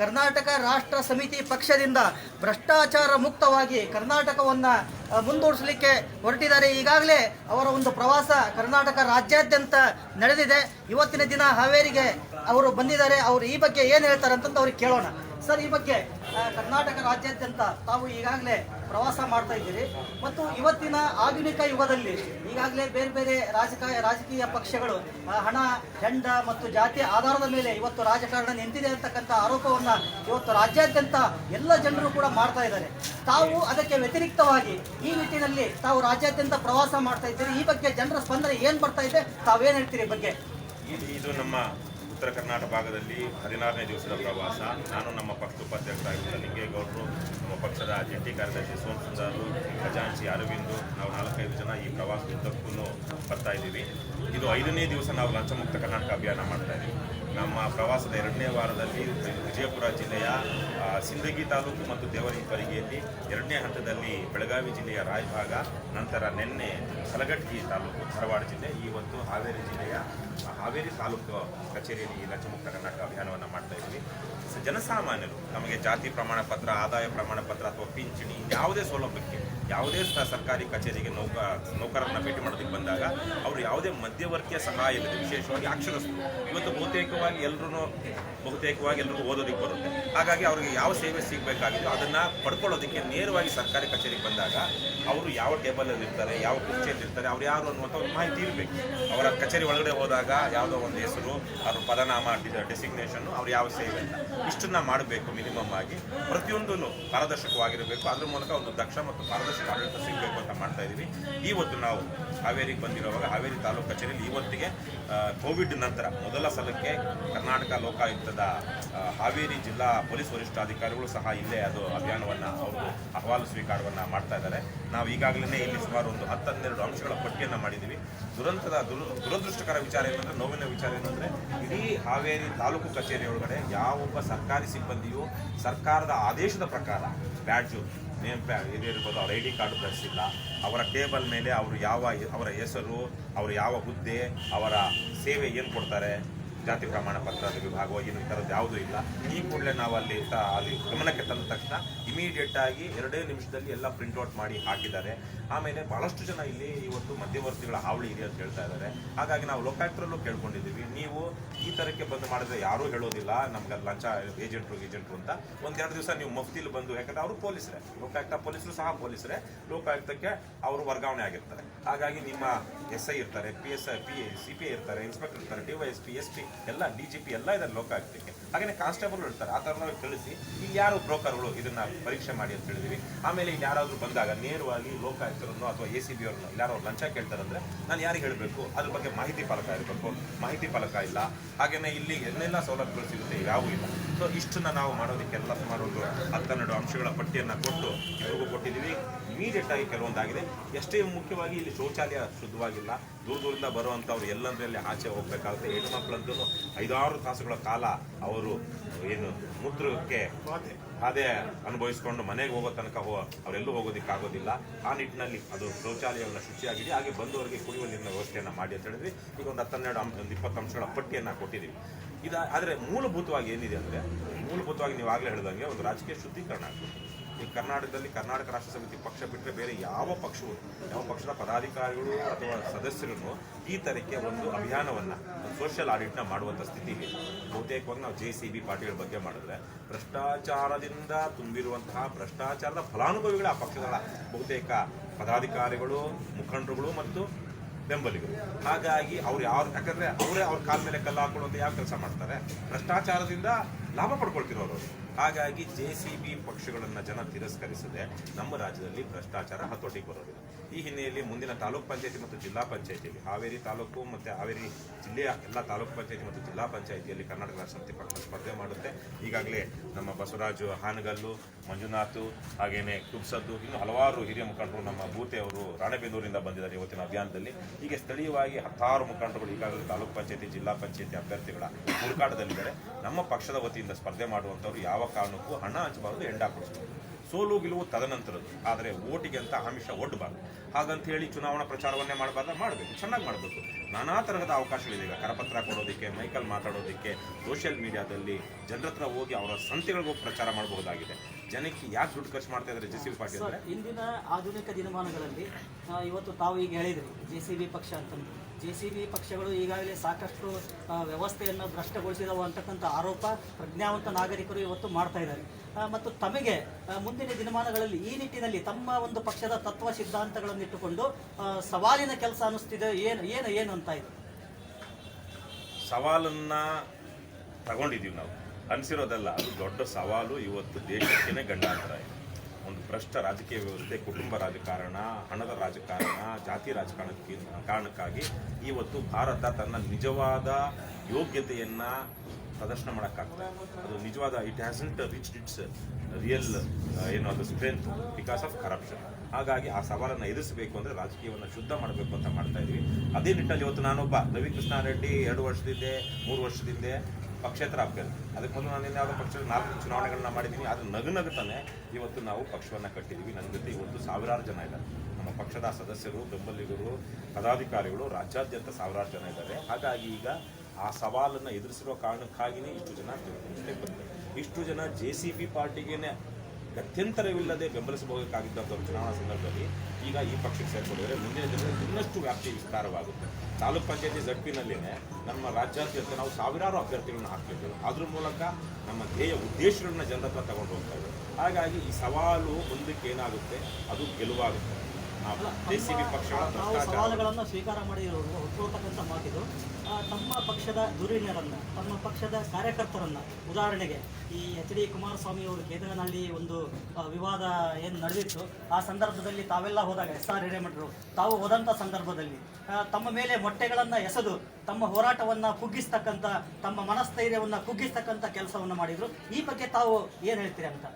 ಕರ್ನಾಟಕ ರಾಷ್ಟ್ರ ಸಮಿತಿ ಪಕ್ಷದಿಂದ ಭ್ರಷ್ಟಾಚಾರ ಮುಕ್ತವಾಗಿ ಕರ್ನಾಟಕವನ್ನು ಮುಂದೂಡಿಸಲಿಕ್ಕೆ ಹೊರಟಿದ್ದಾರೆ. ಈಗಾಗಲೇ ಅವರ ಒಂದು ಪ್ರವಾಸ ಕರ್ನಾಟಕ ರಾಜ್ಯಾದ್ಯಂತ ನಡೆದಿದೆ. ಇವತ್ತಿನ ದಿನ ಹಾವೇರಿಗೆ ಅವರು ಬಂದಿದ್ದಾರೆ. ಅವರು ಈ ಬಗ್ಗೆ ಏನು ಹೇಳ್ತಾರೆ ಅಂತಂದು ಅವ್ರಿಗೆ ಕೇಳೋಣ. ಸರ್, ಈ ಬಗ್ಗೆ ಕರ್ನಾಟಕ ರಾಜ್ಯಾದ್ಯಂತ ತಾವು ಈಗಾಗಲೇ ಪ್ರವಾಸ ಮಾಡ್ತಾ ಇದ್ದೀರಿ. ಮತ್ತು ಇವತ್ತಿನ ಆಧುನಿಕ ಯುಗದಲ್ಲಿ ಈಗಾಗಲೇ ಬೇರೆ ಬೇರೆ ರಾಜಕೀಯ ರಾಜಕೀಯ ಪಕ್ಷಗಳು ಹಣ ಹೆಂಡ ಮತ್ತು ಜಾತಿ ಆಧಾರದ ಮೇಲೆ ಇವತ್ತು ರಾಜಕಾರಣ ನಿಂತಿದೆ ಅಂತಕ್ಕಂಥ ಆರೋಪವನ್ನು ಇವತ್ತು ರಾಜ್ಯಾದ್ಯಂತ ಎಲ್ಲ ಜನರು ಕೂಡ ಮಾಡ್ತಾ ಇದ್ದಾರೆ. ತಾವು ಅದಕ್ಕೆ ವ್ಯತಿರಿಕ್ತವಾಗಿ ಈ ನಿಟ್ಟಿನಲ್ಲಿ ತಾವು ರಾಜ್ಯಾದ್ಯಂತ ಪ್ರವಾಸ ಮಾಡ್ತಾ ಇದ್ದೀರಿ. ಈ ಬಗ್ಗೆ ಜನರ ಸ್ಪಂದನೆ ಏನು ಬರ್ತಾ ಇದೆ? ತಾವೇನು ಹೇಳ್ತೀರಿ ಬಗ್ಗೆ? ಇದು ನಮ್ಮ ಉತ್ತರ ಕರ್ನಾಟಕ ಭಾಗದಲ್ಲಿ ಹದಿನಾರನೇ ದಿವಸದ ಪ್ರವಾಸ. ನಾನು ನಮ್ಮ ಪಕ್ಷದ ಉಪಾಧ್ಯಕ್ಷರಾಗಿದ್ದ ಲಿಂಗೇಗೌಡರು, ನಮ್ಮ ಪಕ್ಷದ ಜಂಟಿ ಕಾರ್ಯದರ್ಶಿ ಸೋಮ್ ಸುಂದರು ಖಜಾಂಚಿ ಅರವಿಂದ್, ನಾವು ನಾಲ್ಕೈದು ಜನ ಈ ಪ್ರವಾಸದುದ್ದಕ್ಕೂ ಬರ್ತಾ ಇದ್ದೀವಿ. ಇದು ಐದನೇ ದಿವಸ ನಾವು ಲಂಚಮುಕ್ತ ಕರ್ನಾಟಕ ಅಭಿಯಾನ ಮಾಡ್ತಾ ಇದ್ದೀವಿ. ನಮ್ಮ ಪ್ರವಾಸದ ಎರಡನೇ ವಾರದಲ್ಲಿ ವಿಜಯಪುರ ಜಿಲ್ಲೆಯ ಸಿಂದಗಿ ತಾಲೂಕು ಮತ್ತು ದೇವರಿಪರಿಗೆಯಲ್ಲಿ ಎರಡನೇ ಹಂತದಲ್ಲಿ ಬೆಳಗಾವಿ ಜಿಲ್ಲೆಯ ರಾಯಭಾಗ, ನಂತರ ನಿನ್ನೆ ಕಲಘಟಗಿ ತಾಲೂಕು, ಧಾರವಾಡ ಜಿಲ್ಲೆ ಇವತ್ತು ಹಾವೇರಿ ಜಿಲ್ಲೆಯ ಹಾವೇರಿ ತಾಲೂಕು ಕಚೇರಿಯಲ್ಲಿ ಈ ಲಂಚಮುಕ್ತ ಕರ್ನಾಟಕ ಅಭಿಯಾನವನ್ನು ಮಾಡ್ತಾ ಇದ್ವಿ ಸ- ಜನಸಾಮಾನ್ಯರು ನಮಗೆ ಜಾತಿ ಪ್ರಮಾಣ ಪತ್ರ, ಆದಾಯ ಪ್ರಮಾಣ ಪತ್ರ ಅಥವಾ ಪಿಂಚಣಿ, ಯಾವುದೇ ಸೌಲಭ್ಯಕ್ಕೆ ಯಾವುದೇ ಸರ್ಕಾರಿ ಕಚೇರಿಗೆ ನೌಕ ನೌಕರರನ್ನ ಭೇಟಿ ಮಾಡೋದಕ್ಕೆ ಬಂದಾಗ ಅವರು ಯಾವುದೇ ಮಧ್ಯವರ್ತಿಯ ಸಹಾಯ ಇಲ್ಲದೆ ವಿಶೇಷವಾಗಿ ಅಕ್ಷರಸ್ಥರು ಇವತ್ತು ಬಹುತೇಕವಾಗಿ ಎಲ್ಲರೂ ಬಹುತೇಕವಾಗಿ ಎಲ್ಲರೂ ಓದೋದಕ್ಕೆ ಬರುತ್ತೆ. ಹಾಗಾಗಿ ಅವರಿಗೆ ಯಾವ ಸೇವೆ ಸಿಗಬೇಕಾಗಿದ್ದು ಅದನ್ನ ಪಡ್ಕೊಳ್ಳೋದಕ್ಕೆ ನೇರವಾಗಿ ಸರ್ಕಾರಿ ಕಚೇರಿಗೆ ಬಂದಾಗ ಅವರು ಯಾವ ಟೇಬಲಲ್ಲಿ ಇರ್ತಾರೆ, ಯಾವ ಕುರ್ಚಿಯಲ್ಲಿ ಇರ್ತಾರೆ, ಅವ್ರು ಯಾರು ಅನ್ನುವಂಥ ಒಂದು ಮಾಹಿತಿ ಇರಬೇಕು. ಅವರ ಕಚೇರಿ ಒಳಗಡೆ ಹೋದಾಗ ಯಾವುದೋ ಒಂದು ಹೆಸರು, ಅವ್ರ ಪದನಾಮ ಡೆಸಿಗ್ನೇಷನ್ನು ಅವ್ರು ಯಾವ ಸೇವೆ ಅಂತ. ಇಷ್ಟನ್ನ ಮಾಡಬೇಕು ಮಿನಿಮಮ್ ಆಗಿ. ಪ್ರತಿಯೊಂದೂ ಪಾರದರ್ಶಕವಾಗಿರಬೇಕು. ಅದ್ರ ಮೂಲಕ ಒಂದು ದಕ್ಷ ಮತ್ತು ಪಾರದರ್ಶಕ ಆಡಳಿತ ಸಿಗಬೇಕು ಅಂತ ಮಾಡ್ತಾ ಇದ್ದೀವಿ ಇವತ್ತು ನಾವು ಹಾವೇರಿಗೆ ಬಂದಿರುವಾಗ ಹಾವೇರಿ ತಾಲೂಕು ಕಚೇರಿಯಲ್ಲಿ ಇವತ್ತಿಗೆ ಕೋವಿಡ್ ನಂತರ ಮೊದಲ ಸಲಕ್ಕೆ ಕರ್ನಾಟಕ ಲೋಕಾಯುಕ್ತದ ಹಾವೇರಿ ಜಿಲ್ಲಾ ಪೊಲೀಸ್ ವರಿಷ್ಠಾಧಿಕಾರಿಗಳು ಸಹ ಇಲ್ಲೇ ಅದು ಅಭಿಯಾನವನ್ನು ಅವರು ಅಹವಾಲು ಸ್ವೀಕಾರವನ್ನು ಮಾಡ್ತಾ ಇದ್ದಾರೆ. ನಾವು ಈಗಾಗಲೇ ಇಲ್ಲಿ ಸುಮಾರು ಒಂದು ಹತ್ತು ಹನ್ನೆರಡು ಅಂಶಗಳ ಪಟ್ಟಿಯನ್ನು ಮಾಡಿದ್ದೀವಿ. ದುರಂತದ ದುರ, ದುರದೃಷ್ಟಕರ ವಿಚಾರ ಏನಂದ್ರೆ, ನೋವಿನ ವಿಚಾರ ಏನಂದ್ರೆ, ಇಡೀ ಹಾವೇರಿ ತಾಲೂಕು ಕಚೇರಿ ಒಳಗಡೆ ಯಾವೊಬ್ಬ ಸರ್ಕಾರಿ ಸಿಬ್ಬಂದಿಯು ಸರ್ಕಾರದ ಆದೇಶದ ಪ್ರಕಾರ ಬ್ಯಾಡ್ಜು, ನೇಮ್ ಪ್ಯಾ ಇದಿರ್ಬೋದು ಅವ್ರ ಐ ಡಿ ಕಾರ್ಡ್ ಧರಿಸಿಲ್ಲ ಅವರ ಟೇಬಲ್ ಮೇಲೆ ಅವರು ಯಾವ, ಅವರ ಹೆಸರು, ಅವರು ಯಾವ ಹುದ್ದೆ, ಅವರ ಸೇವೆ ಏನು ಕೊಡ್ತಾರೆ? ಜಾತಿ ಪ್ರಮಾಣ ಪತ್ರದ ವಿಭಾಗ ಏನು ಈ ಥರದ್ದು ಯಾವುದೂ ಇಲ್ಲ. ಈ ಕೂಡಲೇ ನಾವು ಅಲ್ಲಿ ಅಲ್ಲಿ ಗಮನಕ್ಕೆ ತಂದ ತಕ್ಷಣ ಇಮಿಡಿಯೇಟ್ ಆಗಿ ಎರಡೇ ನಿಮಿಷದಲ್ಲಿ ಎಲ್ಲ ಪ್ರಿಂಟ್ಔಟ್ ಮಾಡಿ ಹಾಕಿದ್ದಾರೆ. ಆಮೇಲೆ ಬಹಳಷ್ಟು ಜನ ಇಲ್ಲಿ ಇವತ್ತು ಮಧ್ಯವರ್ತಿಗಳ ಹಾವಳಿ ಇದೆ ಅಂತ ಹೇಳ್ತಾ ಇದ್ದಾರೆ. ಹಾಗಾಗಿ ನಾವು ಲೋಕಾಯುಕ್ತರಲ್ಲೂ ಕೇಳ್ಕೊಂಡಿದ್ದೀವಿ. ನೀವು ಈ ಥರಕ್ಕೆ ಬಂದು ಮಾಡಿದ್ರೆ ಯಾರೂ ಹೇಳೋದಿಲ್ಲ. ನಮ್ಗೆ ಲಂಚ ಏಜೆಂಟ್ರು ಏಜೆಂಟ್ರು ಅಂತ. ಒಂದೆರಡು ದಿವಸ ನೀವು ಮಫ್ತಿಲಿ ಬಂದು, ಯಾಕಂದ್ರೆ ಅವರು ಪೊಲೀಸರೇ. ಲೋಕಾಯುಕ್ತ ಪೊಲೀಸರು ಸಹ ಪೊಲೀಸರೇ. ಲೋಕಾಯುಕ್ತಕ್ಕೆ ಅವರು ವರ್ಗಾವಣೆ ಆಗಿರ್ತಾರೆ. ಹಾಗಾಗಿ ನಿಮ್ಮ ಎಸ್ ಐ ಇರ್ತಾರೆ P S I P C P I ಇರ್ತಾರೆ ಇನ್ಸ್ಪೆಕ್ಟರ್ ಇರ್ತಾರೆ D Y P S P ಎಲ್ಲ ಡಿ ಜಿ ಪಿ ಎಲ್ಲ ಇದನ್ನು ಲೋಕ ಆಗ್ತಕ್ಕೆ ಹಾಗೆಯೇ ಕಾನ್ಸ್ಟೇಬಲ್ ಇರ್ತಾರೆ, ಆ ಥರನ ತಿಳಿಸಿ ಇಲ್ಲಿ ಯಾರು ಬ್ರೋಕರ್ಗಳು ಇದನ್ನ ಪರೀಕ್ಷೆ ಮಾಡಿ ಅಂತ ಹೇಳಿದ್ವಿ. ಆಮೇಲೆ ಇಲ್ಲಿ ಯಾರಾದರೂ ಬಂದಾಗ ನೇರವಾಗಿ ಲೋಕಾಯುಕ್ತರನ್ನು ಅಥವಾ ಎ ಸಿ ಬಿ ಅವ್ರನ್ನ ಯಾರೋ ಲಂಚ ಕೇಳ್ತಾರಂದ್ರೆ ನಾನು ಯಾರಿಗೆ ಹೇಳಬೇಕು? ಅದ್ರ ಬಗ್ಗೆ ಮಾಹಿತಿ ಫಲಕ ಇರಬೇಕು. ಮಾಹಿತಿ ಫಲಕ ಇಲ್ಲ. ಹಾಗೆಯೇ ಇಲ್ಲಿ ಎಲ್ಲೆಲ್ಲ ಸೌಲಭ್ಯಗಳು ಸಿಗುತ್ತೆ, ಯಾವೂ ಇಲ್ಲ. ಸೊ ಇಷ್ಟನ್ನ ನಾವು ಮಾಡೋದಕ್ಕೆಲ್ಲ ಸುಮಾರು ಒಂದು ಹತ್ತೆರಡು ಅಂಶಗಳ ಪಟ್ಟಿಯನ್ನು ಕೊಟ್ಟು ಇವ್ರಿಗೂ ಕೊಟ್ಟಿದ್ದೀವಿ. ಇಮಿಡಿಯೇಟ್ ಆಗಿ ಕೆಲವೊಂದಾಗಿದೆ. ಎಷ್ಟೇ ಮುಖ್ಯವಾಗಿ ಇಲ್ಲಿ ಶೌಚಾಲಯ ಶುದ್ಧವಾಗಿಲ್ಲ ದೂರ ದೂರದಿಂದ ಬರುವಂಥವ್ರು ಎಲ್ಲಂದ್ರಲ್ಲಿ ಆಚೆ ಹೋಗಬೇಕಾಗುತ್ತೆ. ಹೆಣ್ಣು ಮಕ್ಕಳಂತೂ ಐದಾರು ತಾಸುಗಳ ಕಾಲ ಅವರು ಏನು ಮೂತ್ರಕ್ಕೆ ಅದೇ ಅನುಭವಿಸ್ಕೊಂಡು ಮನೆಗೆ ಹೋಗೋ ತನಕ ಹೋ ಅವರೆಲ್ಲೂ ಹೋಗೋದಕ್ಕಾಗೋದಿಲ್ಲ. ಆ ನಿಟ್ಟಿನಲ್ಲಿ ಅದು ಶೌಚಾಲಯವನ್ನು ಶುಚಿಯಾಗಿದೆ. ಹಾಗೆ ಬಂದವರಿಗೆ ಕುಡಿಯುವ ನೀರಿನ ವ್ಯವಸ್ಥೆಯನ್ನು ಮಾಡಿ ಅಂತ ಹೇಳಿದ್ವಿ. ಈಗ ಒಂದು ಹತ್ತೆರಡು ಅಂಶ ಒಂದು ಇಪ್ಪತ್ತು ಅಂಶಗಳ ಪಟ್ಟಿಯನ್ನು ಕೊಟ್ಟಿದ್ದೀವಿ. ಇದು ಆದರೆ ಮೂಲಭೂತವಾಗಿ ಏನಿದೆ ಅಂದರೆ, ಮೂಲಭೂತವಾಗಿ ನೀವು ಆಗಲೇ ಹೇಳಿದಂಗೆ ಒಂದು ರಾಜಕೀಯ ಶುದ್ಧೀಕರಣ ಆಗ್ತದೆ ಈ ಕರ್ನಾಟಕದಲ್ಲಿ ಕರ್ನಾಟಕ ರಾಷ್ಟ್ರ ಸಮಿತಿ ಪಕ್ಷ ಬಿಟ್ಟರೆ ಬೇರೆ ಯಾವ ಪಕ್ಷವು, ಯಾವ ಪಕ್ಷದ ಪದಾಧಿಕಾರಿಗಳು ಅಥವಾ ಸದಸ್ಯರನ್ನು ಈ ತರಕ್ಕೆ ಒಂದು ಅಭಿಯಾನವನ್ನು ಸೋಷಿಯಲ್ ಆಡಿಟ್ನ ಮಾಡುವಂಥ ಇದೆ. ಬಹುತೇಕವಾಗಿ ನಾವು ಜೆ ಸಿ ಬಿ ಪಾರ್ಟಿಗಳ ಬಗ್ಗೆ ಮಾಡಿದ್ರೆ, ಭ್ರಷ್ಟಾಚಾರದಿಂದ ತುಂಬಿರುವಂತಹ ಭ್ರಷ್ಟಾಚಾರದ ಫಲಾನುಭವಿಗಳ ಆ ಪಕ್ಷಗಳ ಬಹುತೇಕ ಪದಾಧಿಕಾರಿಗಳು, ಮುಖಂಡರುಗಳು ಮತ್ತು ಬೆಂಬಲಿಗರು ಹಾಗಾಗಿ ಅವ್ರು ಯಾರು ಯಾಕಂದ್ರೆ ಅವರೇ ಅವ್ರ ಕಾಲ ಮೇಲೆ ಕಲ್ಲು ಹಾಕೊಳ್ಳುವಂತ ಯಾವ ಕೆಲಸ ಮಾಡ್ತಾರೆ ಭ್ರಷ್ಟಾಚಾರದಿಂದ ಲಾಭ ಪಡ್ಕೊಳ್ತಿರೋರು ಅವ್ರು. ಹಾಗಾಗಿ ಜೆ ಸಿ ಬಿ ಪಕ್ಷಗಳನ್ನು ಜನ ತಿರಸ್ಕರಿಸದೆ ನಮ್ಮ ರಾಜ್ಯದಲ್ಲಿ ಭ್ರಷ್ಟಾಚಾರ ಹತೋಟಿಗೆ ಬರೋದಿಲ್ಲ ಈ ಹಿನ್ನೆಲೆಯಲ್ಲಿ ಮುಂದಿನ ತಾಲೂಕ್ ಪಂಚಾಯತಿ ಮತ್ತು ಜಿಲ್ಲಾ ಪಂಚಾಯತಿಯಲ್ಲಿ ಹಾವೇರಿ ತಾಲೂಕು ಮತ್ತು ಹಾವೇರಿ ಜಿಲ್ಲೆಯ ಎಲ್ಲ ತಾಲೂಕ್ ಪಂಚಾಯತಿ ಮತ್ತು ಜಿಲ್ಲಾ ಪಂಚಾಯತಿಯಲ್ಲಿ ಕರ್ನಾಟಕ ರಾಷ್ಟ್ರಪತಿ ಪಕ್ಷ ಸ್ಪರ್ಧೆ ಮಾಡುತ್ತೆ. ಈಗಾಗಲೇ ನಮ್ಮ ಬಸವರಾಜು ಹಾನಗಲ್ಲು, ಮಂಜುನಾಥ್, ಹಾಗೇನೆ ಕುಬ್ಸದ್ದು, ಇನ್ನು ಹಲವಾರು ಹಿರಿಯ ಮುಖಂಡರು ನಮ್ಮ ಬೂತೆ ಅವರು ರಾಣೆಬೆನ್ನೂರಿಂದ ಬಂದಿದ್ದಾರೆ ಇವತ್ತಿನ ಅಭಿಯಾನದಲ್ಲಿ. ಹೀಗೆ ಸ್ಥಳೀಯವಾಗಿ ಹತ್ತಾರು ಮುಖಂಡರುಗಳು ಈಗಾಗಲೇ ತಾಲೂಕ್ ಪಂಚಾಯತಿ, ಜಿಲ್ಲಾ ಪಂಚಾಯತಿ ಅಭ್ಯರ್ಥಿಗಳ ಹುಡುಕಾಟದಲ್ಲಿದ್ದಾರೆ. ನಮ್ಮ ಪಕ್ಷದ ವತಿಯಿಂದ ಸ್ಪರ್ಧೆ ಮಾಡುವಂಥವ್ರು ಯಾವ ಕಾರಣಕ್ಕೂ ಹಣ ಹಂಚಬಾರದು ಎಂಡ ಕೊಡಿಸಬಾರದು ಸೋಲು ಗೆಲುವು ತದನಂತರದ್ದು. ಆದರೆ ಓಟಿಗೆ ಅಂತ ಆಮಿಷ ಒಡ್ಡಬಾರ್ದು ಹಾಗಂತ ಹೇಳಿ ಚುನಾವಣಾ ಪ್ರಚಾರವನ್ನೇ ಮಾಡಬಾರ್ದ ಮಾಡಬೇಕು. ಚೆನ್ನಾಗಿ ಮಾಡಬೇಕು. ನಾನಾ ತರಹದ ಅವಕಾಶಗಳಿದೆ. ಈಗ ಕರಪತ್ರ ಕೊಡೋದಕ್ಕೆ ಮೈಕಲ್ ಮಾತಾಡೋದಕ್ಕೆ ಸೋಷಿಯಲ್ ಮೀಡಿಯಾದಲ್ಲಿ ಜನರ ಹತ್ರ ಹೋಗಿ ಅವರ ಸಂತೆಗಳಿಗೆ ಹೋಗಿ ಪ್ರಚಾರ ಮಾಡಬಹುದಾಗಿದೆ. ಜನಕ್ಕೆ ಯಾಕೆ ದುಡ್ಡು ಖರ್ಚು ಮಾಡ್ತಾ ಇದ್ದಾರೆ ಜೆ ಸಿ ಬಿ ಪಾಟೀಲ್ ಅಂದರೆ? ಇಂದಿನ ಆಧುನಿಕ ದಿನಮಾನಗಳಲ್ಲಿ ಇವತ್ತು ತಾವು ಈಗ ಹೇಳಿದ್ರಿ ಜೆ ಸಿ ಬಿ ಪಕ್ಷ ಅಂತಂದು. ಜೆ ಸಿ ಬಿ ಪಕ್ಷಗಳು ಈಗಾಗಲೇ ಸಾಕಷ್ಟು ವ್ಯವಸ್ಥೆಯನ್ನು ಭ್ರಷ್ಟಗೊಳಿಸಿದವು ಅಂತಕ್ಕಂಥ ಆರೋಪ ಪ್ರಜ್ಞಾವಂತ ನಾಗರಿಕರು ಇವತ್ತು ಮಾಡ್ತಾ ಇದ್ದಾರೆ. ಮತ್ತು ತಮಗೆ ಮುಂದಿನ ದಿನಮಾನಗಳಲ್ಲಿ ಈ ನಿಟ್ಟಿನಲ್ಲಿ ತಮ್ಮ ಒಂದು ಪಕ್ಷದ ತತ್ವ ಸಿದ್ಧಾಂತಗಳನ್ನು ಇಟ್ಟುಕೊಂಡು ಸವಾಲಿನ ಕೆಲಸ ಅನ್ನಿಸ್ತಿದೆ, ಏನು ಏನು ಏನು ಅಂತ ಇದು? ಸವಾಲನ್ನ ತಗೊಂಡಿದ್ದೀವಿ ನಾವು. ಅನ್ಸಿರೋದಲ್ಲ ದೊಡ್ಡ ಸವಾಲು ಇವತ್ತು ದೇಶಕ್ಕೇನೆ ಗಂಡಾಂತರ ಇದೆ. ಒಂದು ಭ್ರಷ್ಟ ರಾಜಕೀಯ ವ್ಯವಸ್ಥೆ, ಕುಟುಂಬ ರಾಜಕಾರಣ, ಹಣದ ರಾಜಕಾರಣ, ಜಾತಿ ರಾಜಕಾರಣಕ್ಕೆ ಕಾರಣಕ್ಕಾಗಿ ಇವತ್ತು ಭಾರತ ತನ್ನ ನಿಜವಾದ ಯೋಗ್ಯತೆಯನ್ನು ಪ್ರದರ್ಶನ ಮಾಡೋಕ್ಕಾಗ್ತದೆ ಅದು ನಿಜವಾದ it hasn't reach it's real ಏನು ಅದು ಸ್ಟ್ರೆಂತ್ ಬಿಕಾಸ್ ಆಫ್ ಕರಪ್ಷನ್ ಹಾಗಾಗಿ ಆ ಸವಾಲನ್ನು ಎದುರಿಸಬೇಕು ಅಂದರೆ ರಾಜಕೀಯವನ್ನು ಶುದ್ಧ ಮಾಡಬೇಕು ಅಂತ ಮಾಡ್ತಾ ಇದ್ವಿ. ಅದೇ ನಿಟ್ಟಲ್ಲಿ ಇವತ್ತು ನಾನೊಬ್ಬ ರವಿಕೃಷ್ಣ ರೆಡ್ಡಿ ಎರಡು ವರ್ಷದಿಂದೆ, ಮೂರು ವರ್ಷದಿಂದ ಪಕ್ಷೇತರ ಅಭ್ಯರ್ಥಿ ಅದಕ್ಕೆ ಮೊದಲು ನಾನು ಯಾವುದೋ ಪಕ್ಷ ನಾಲ್ಕು ಚುನಾವಣೆಗಳನ್ನ ಮಾಡಿದ್ದೀನಿ. ಅದು ನಗು ನಗುತ್ತಾನೆ ಇವತ್ತು ನಾವು ಪಕ್ಷವನ್ನು ಕಟ್ಟಿದ್ದೀವಿ ನನ್ನ ಜೊತೆ ಇವತ್ತು ಸಾವಿರಾರು ಜನ ಇದ್ದಾರೆ. ನಮ್ಮ ಪಕ್ಷದ ಸದಸ್ಯರು, ಬೆಂಬಲಿಗರು, ಪದಾಧಿಕಾರಿಗಳು, ರಾಜ್ಯಾದ್ಯಂತ ಸಾವಿರಾರು ಜನ ಇದ್ದಾರೆ. ಹಾಗಾಗಿ ಈಗ ಆ ಸವಾಲನ್ನು ಎದುರಿಸಿರೋ ಕಾರಣಕ್ಕಾಗಿಯೇ ಇಷ್ಟು ಜನ ಬಂದಿದ್ದಾರೆ. ಇಷ್ಟು ಜನ ಜೆ ಸಿ ಬಿ ಪಾರ್ಟಿಗೇನೆ ಗತ್ಯಂತರವಿಲ್ಲದೆ ಬೆಂಬಲಿಸಬೇಕಾಗಿದ್ದಂಥ ಒಂದು ಚುನಾವಣಾ ಸಂದರ್ಭದಲ್ಲಿ ಈಗ ಈ ಪಕ್ಷಕ್ಕೆ ಸೇರ್ಕೊಂಡಿದ್ರೆ ಮುಂದಿನ ದಿನಗಳಲ್ಲಿ ಇನ್ನಷ್ಟು ವ್ಯಾಪ್ತಿ ವಿಸ್ತಾರವಾಗುತ್ತೆ. ತಾಲೂಕ್ ಪಂಚಾಯತಿ ಜಡ್ಪಿನಲ್ಲಿನೇ ನಮ್ಮ ರಾಜ್ಯಾದ್ಯಂತ ನಾವು ಸಾವಿರಾರು ಅಭ್ಯರ್ಥಿಗಳನ್ನು ಹಾಕ್ತಿದ್ದೇವೆ. ಅದ್ರ ಮೂಲಕ ನಮ್ಮ ಧ್ಯೇಯ ಉದ್ದೇಶಗಳನ್ನ ಜನರ ಹತ್ರ ತಗೊಂಡು ಹೋಗ್ತಾ ಇದ್ದೇವೆ. ಹಾಗಾಗಿ ಈ ಸವಾಲು ಮುಂದಕ್ಕೆ ಏನಾಗುತ್ತೆ? ಅದು ಗೆಲುವಾಗುತ್ತೆ. ಜೆ ಸಿ ಬಿ ಪಕ್ಷಗಳ ಸವಾಲುಗಳನ್ನು ಸ್ವೀಕಾರ ಮಾಡಿರೋ ಮಾತಿದು. ಪಕ್ಷದ ಧುರೀಣರನ್ನು ತಮ್ಮ ಪಕ್ಷದ ಕಾರ್ಯಕರ್ತರನ್ನು. ಉದಾಹರಣೆಗೆ, ಈ ಎಚ್ ಡಿ ಕುಮಾರಸ್ವಾಮಿ ಅವರು ಕೇಂದ್ರನಲ್ಲಿ ಒಂದು ವಿವಾದ ಏನು ನಡೆದಿತ್ತು, ಆ ಸಂದರ್ಭದಲ್ಲಿ ತಾವೆಲ್ಲ ಹೋದಾಗ, ಎಸ್ ಆರ್ ಹಿರೇಮಠರು, ತಾವು ಹೋದಂಥ ಸಂದರ್ಭದಲ್ಲಿ ತಮ್ಮ ಮೇಲೆ ಮೊಟ್ಟೆಗಳನ್ನು ಎಸೆದು, ತಮ್ಮ ಹೋರಾಟವನ್ನು ಕುಗ್ಗಿಸ್ತಕ್ಕಂಥ, ತಮ್ಮ ಮನಸ್ಥೈರ್ಯವನ್ನು ಕುಗ್ಗಿಸ್ತಕ್ಕಂಥ ಕೆಲಸವನ್ನು ಮಾಡಿದರು. ಈ ಬಗ್ಗೆ ತಾವು ಏನು ಹೇಳ್ತೀರಿ ಅಂತ?